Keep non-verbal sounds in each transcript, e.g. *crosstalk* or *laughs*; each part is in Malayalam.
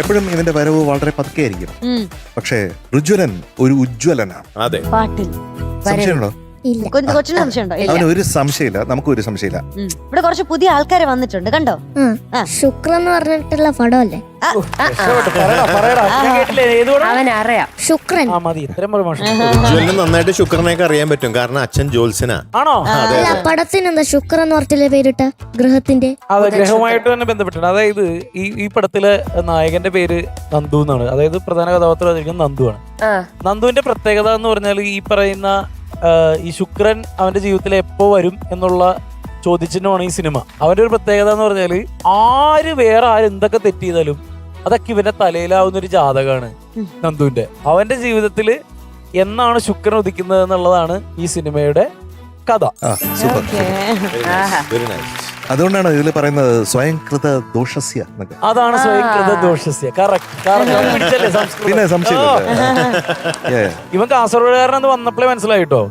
എപ്പോഴും ഇതിന്റെ വരവ് വളരെ പതുക്കെ ആയിരിക്കും പക്ഷേ ഋജ്വലൻ ഒരു ഉജ്ജ്വലനാണ്. അതെ. പാട്ടിൽ സംശയമുണ്ടോ? ഇല്ല. കൊ- കൊച്ചിന് സംശയമുണ്ടോ? ഇല്ല. അവന് ഒരു സംശയമില്ല. നമുക്ക് ഒരു സംശയമില്ല. ഇവിടെ കുറച്ച് പുതിയ ആൾക്കാരെ വന്നിട്ടുണ്ട് കണ്ടോ. ശുക്ര എന്ന് പറഞ്ഞിട്ടുള്ള പടമല്ലേ? അവൻ ശുക്രൻ. ഉജ്ജ്വലിന് നന്നായിട്ട് ശുക്രനെയൊക്കെ അറിയാൻ പറ്റും. കാരണം അച്ഛൻ ജോത്സനാ ആണോ? അല്ല പടത്തിന് എന്താ ശുക്രൻ എന്ന് പറഞ്ഞിട്ടുള്ള പേരിട്ട ഗ്രഹത്തിന്റെ അതെ ഗ്രഹവുമായിട്ട് തന്നെ ബന്ധപ്പെട്ടിട്ടുണ്ട്. അതായത് ഈ ഈ പടത്തിലെ നായകന്റെ പേര് നന്ദു എന്നാണ്. അതായത് പ്രധാന കഥാപാത്രം നന്ദു ആണ് നന്ദുവിന്റെ പ്രത്യേകത എന്ന് പറഞ്ഞാൽ ഈ പറയുന്ന ഈ ശുക്രൻ അവന്റെ ജീവിതത്തിൽ എപ്പോ വരും എന്നുള്ള ചോദിച്ചിട്ടുമാണ് ഈ സിനിമ. അവന്റെ ഒരു പ്രത്യേകത എന്ന് പറഞ്ഞാൽ ആര് വേറെ ആര് എന്തൊക്കെ തെറ്റ് ചെയ്താലും അതൊക്കെ ഇവന്റെ തലയിലാവുന്ന ഒരു ജാതകമാണ് നന്ദുവിന്റെ. അവന്റെ ജീവിതത്തിൽ എന്നാണ് ശുക്രൻ ഉദിക്കുന്നത് എന്നുള്ളതാണ് ഈ സിനിമയുടെ കഥ. സൂപ്പർ. വെരി നൈസ് അതുകൊണ്ടാണ് ഇതിൽ പറയുന്നത് സ്വയംകൃത ദോഷസ്യ എന്നൊക്കെ. അതാണ് സ്വയംകൃത ദോഷസ്യ. പിന്നെ സംശയം *laughs* ഇവൻ കാസർഗോഡുകാരനെന്ന് വന്നപ്പോഴേ മനസ്സിലായിട്ടോ?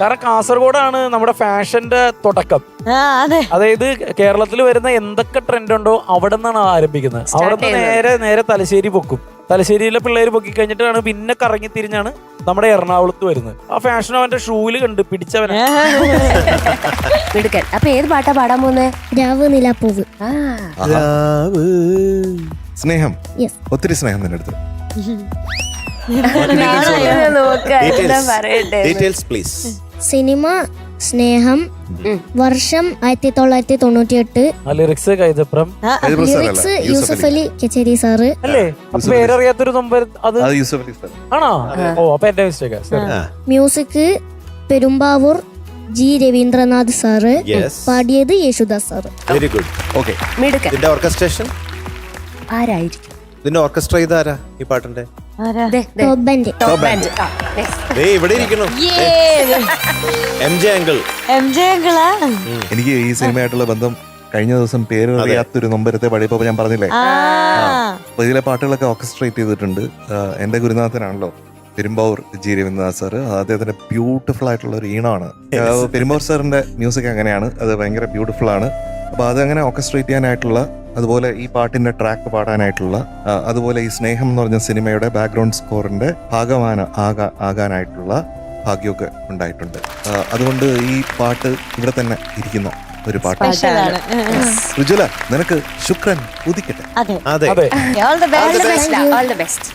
കാരണം കാസർഗോഡാണ് നമ്മുടെ ഫാഷന്റെ തുടക്കം. ആ അതെ. അതായത് കേരളത്തിൽ വരുന്ന എന്തൊക്കെ ട്രെൻഡ് ഉണ്ടോ അവിടെ നിന്നാണ് ആരംഭിക്കുന്നത് അവിടെ നിന്ന് നേരെ നേരെ തലശ്ശേരി പൊക്കും. തലശ്ശേരിയിലെ പിള്ളേർ പൊക്കി കഴിഞ്ഞിട്ടാണ് പിന്നെ കറങ്ങി തിരിഞ്ഞാണ് നമ്മുടെ എറണാകുളത്ത് വരുന്നത്. ആ ഫാഷൻ അവന്റെ ഷൂവിൽ കണ്ട് പിടിച്ചവനെ. മിടുക്കൻ അപ്പൊ ഏത് പാട്ടാ പാടാൻ പോകുന്നേ? രാവ് നിലാപ്പൂവ്. ആ. രാവ്. സ്നേഹം. യെസ് ഒത്തിരി സ്നേഹം നിന്റെ അടുത്ത്. *laughs* ഡീറ്റെയിൽസ് പ്ലീസ് സിനിമ സ്നേഹം വർഷം ആയിരത്തി തൊള്ളായിരത്തി തൊണ്ണൂറ്റി എട്ട് ലിറിക്സ് കൈതപ്രം ലിറിക്സ് യൂസഫ് അലി. കച്ചേരി സാറ്. അല്ലേ? പേരറിയാത്തൊരു നമ്പർ അത്? യൂസഫ് അലി സാർ. ആണോ? ഓ അപ്പൊ എന്റെ mistake music Perumbavoor G Raveendranath sir. പാടിയത് Yesudas sir. Very good okay orchestration ആരായിരിക്കും? ഇതിന്റെ ഓർക്കസ്ട്ര ഇതാരാ ഈ പാട്ടിന്റെ? ഇവിടെ ഇരിക്കണം! M J uncle. M J അങ്കിളാ? എനിക്ക് ഈ സിനിമയായിട്ടുള്ള ബന്ധം കഴിഞ്ഞ ദിവസം പേര് അറിയാത്തൊരു നൊമ്പരത്തെ പടിയപ്പോ ഞാൻ പറഞ്ഞില്ലേ? അപ്പൊ ഇതിലെ പാട്ടുകളൊക്കെ ഓർക്കസ്ട്രേറ്റ് ചെയ്തിട്ടുണ്ട്. എന്റെ ഗുരുനാഥനാണല്ലോ പെരുമ്പാവൂർ ജി രവീന്ദ്രനാഥ് സാറ്. അദ്ദേഹത്തിന്റെ ബ്യൂട്ടിഫുൾ ആയിട്ടുള്ള ഒരു ഈണമാണ്. പെരുമ്പാവൂർ സാറിന്റെ മ്യൂസിക് അങ്ങനെയാണ്. അത് ഭയങ്കര ബ്യൂട്ടിഫുൾ ആണ്. അപ്പൊ അതങ്ങനെ ഓർക്കസ്ട്രേറ്റ് ചെയ്യാനായിട്ടുള്ള അതുപോലെ ഈ പാട്ടിന്റെ ട്രാക്ക് പാടാനായിട്ടുള്ള അതുപോലെ ഈ സ്നേഹം എന്ന് പറഞ്ഞ സിനിമയുടെ ബാക്ക്ഗ്രൗണ്ട് സ്കോറിന്റെ ഭാഗമാന ആകാ ആകാനായിട്ടുള്ള ഭാഗ്യമൊക്കെ ഉണ്ടായിട്ടുണ്ട്. അതുകൊണ്ട് ഈ പാട്ട് ഇവിടെ തന്നെ ഇരിക്കുന്ന ഒരു പാട്ട്. രുജുല നിനക്ക് ശുക്രൻ ഉദിക്കട്ടെ. അതെ. അതെ. All the all the best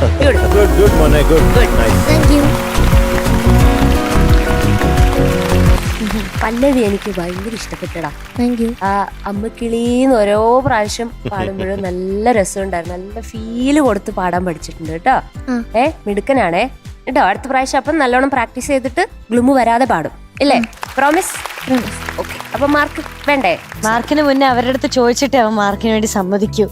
best, good, Monet. Good. Good. Nice thank you Pallavi എനിക്ക് ഭയങ്കര ഇഷ്ടപ്പെട്ടടാ താങ്ക് യു ആ അമ്മക്കിളീന്ന് ഓരോ പ്രാവശ്യം പാടുമ്പോഴും നല്ല രസമുണ്ടായിരുന്നു നല്ല ഫീൽ കൊടുത്ത് പാടാൻ പഠിച്ചിട്ടുണ്ട് കേട്ടോ ആ. ഏ മിടുക്കനാണേ കേട്ടോ അടുത്ത പ്രാവശ്യം അപ്പം നല്ലോണം പ്രാക്ടീസ് ചെയ്തിട്ട് ഗ്ലുമു വരാതെ പാടും ഇല്ലേ? പ്രോമിസ് ഓക്കെ അപ്പൊ മാർക്ക് വേണ്ടേ? മാർക്കിന് മുന്നേ അവരുടെ അടുത്ത് ചോദിച്ചിട്ടേ അവൻ മാർക്കിന് വേണ്ടി സമ്മതിക്കൂ.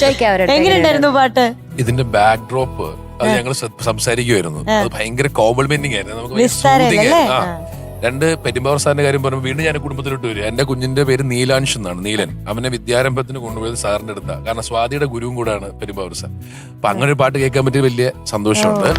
ചോദിക്കാം അവരുടെ എങ്ങനെയുണ്ടായിരുന്നു പാട്ട്? ഇതിന്റെ ബാക്ക് ഡ്രോപ്പ് അത് ഞങ്ങൾ സംസാരിക്കുമായിരുന്നു അത് ഭയങ്കര കോംപ്ലിമെന്റിങ് ആയിരുന്നു. നമുക്ക് ഭയങ്കര നിസ്സാരമല്ലേ? ആയിരുന്നു. ആ. രണ്ട് പെരുമ്പാവൂർ സാറിന്റെ കാര്യം പറയുമ്പോൾ വീണ്ടും ഞാൻ കുടുംബത്തിലോട്ട് വരും എന്റെ കുഞ്ഞിന്റെ പേര് നീലാൻഷ് എന്നാണ് നീലൻ. അവനെ വിദ്യാരംഭത്തിന് കൊണ്ടുപോയത് സാറിന്റെ അടുത്താണ് കാരണം സ്വാതിയുടെ ഗുരുവും കൂടാണ് പെരുമ്പാവൂർ സാർ. അപ്പൊ അങ്ങനെ ഒരു പാട്ട് കേൾക്കാൻ പറ്റിയ വലിയ സന്തോഷമുണ്ട്.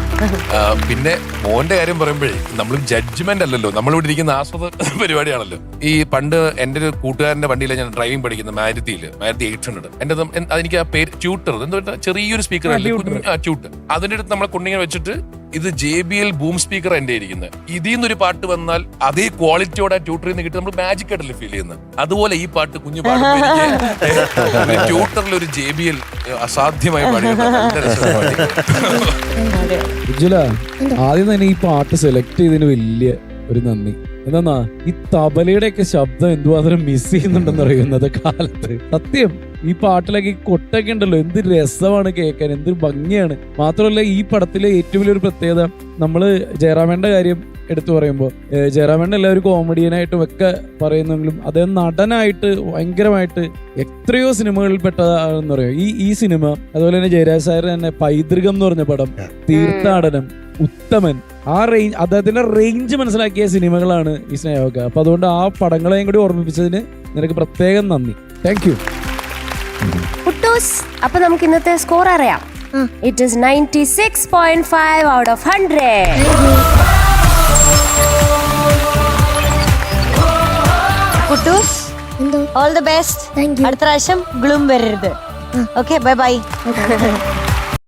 പിന്നെ മോന്റെ കാര്യം പറയുമ്പോഴേ നമ്മൾ ജഡ്ജ്മെന്റ് അല്ലല്ലോ. നമ്മൾ ഇവിടെ ഇരിക്കുന്ന ആസ്വദ പരിപാടിയാണല്ലോ. ഈ പണ്ട് എന്റെ ഒരു കൂട്ടുകാരന്റെ വണ്ടിയിലാണ് ഞാൻ ഡ്രൈവിംഗ് പഠിക്കുന്ന മാരുതിയിൽ മാരുതി എയ്റ്റ് ഹൺഡ്രഡ്. എന്റെ അതെനിക്ക് ആ പേര് ട്യൂട്ടർ എന്താ ചെറിയൊരു സ്പീക്കർ ട്യൂട്ടർ അതിന്റെ അടുത്ത് നമ്മളെ കൊണ്ടിങ്ങനെ വെച്ചിട്ട് ഇത് J B L boom speaker എന്റെ ഇരിക്കുന്നത് ഇതിൽ നിന്നൊരു പാട്ട് വന്നാൽ അതേ ക്വാളിറ്റിയോടെ ട്യൂട്ടറിൽ നിന്ന് കിട്ടി. നമ്മൾ മാജിക് ആയിട്ടല്ലേ ഫീൽ ചെയ്യുന്നത് അതുപോലെ ഈ പാട്ട് കുഞ്ഞു പാടുമ്പോൾ ട്യൂട്ടറിൽ *laughs* ഒരു ജെ ബി എൽ അസാധ്യമായി ആദ്യം തന്നെ ഈ പാട്ട് സെലക്ട് ചെയ്തതിന് വലിയ ഒരു നന്ദി. എന്താ ഈ തബലയുടെ ഒക്കെ ശബ്ദം എന്തുമാത്രം മിസ് ചെയ്യുന്നുണ്ടെന്ന് അറിയുന്നത് കാലത്ത്. സത്യം. ഈ പാട്ടിലൊക്കെ ഈ കൊട്ടൊക്കെ ഉണ്ടല്ലോ എന്ത് രസമാണ് കേൾക്കാൻ എന്ത് ഭംഗിയാണ്. മാത്രമല്ല ഈ പടത്തിലെ ഏറ്റവും വലിയൊരു പ്രത്യേകത നമ്മൾ ജയറാമേന്റെ കാര്യം എടുത്തു പറയുമ്പോൾ ജയറാമേണ്ട എല്ലാവരും കോമഡിയനായിട്ടും ഒക്കെ പറയുന്നെങ്കിലും അദ്ദേഹം നടനായിട്ട് ഭയങ്കരമായിട്ട് എത്രയോ സിനിമകളിൽ പെട്ടതാണെന്ന് പറയാം. ഈ ഈ സിനിമ അതുപോലെ തന്നെ ജയരാജ് സാർ തന്നെ പൈതൃകം എന്ന് പറഞ്ഞ പടം തീർത്ഥാടനം ഉത്തമൻ ആ റേഞ്ച് അദ്ദേഹത്തിന്റെ റേഞ്ച് മനസ്സിലാക്കിയ സിനിമകളാണ് ഈ സ്നേഹമൊക്കെ. അപ്പൊ അതുകൊണ്ട് ആ പടങ്ങളെയും കൂടി ഓർമ്മിപ്പിച്ചതിന് നിനക്ക് പ്രത്യേകം നന്ദി. താങ്ക് യു കുട്ടൂസ് അപ്പൊ നമുക്ക് ഇന്നത്തെ സ്കോർ അറിയാം. It is ninety six point five out of hundred Kuttoos all the best അടുത്ത പ്രാവശ്യം ഗ്ലൂം വരരുത്. Okay bye bye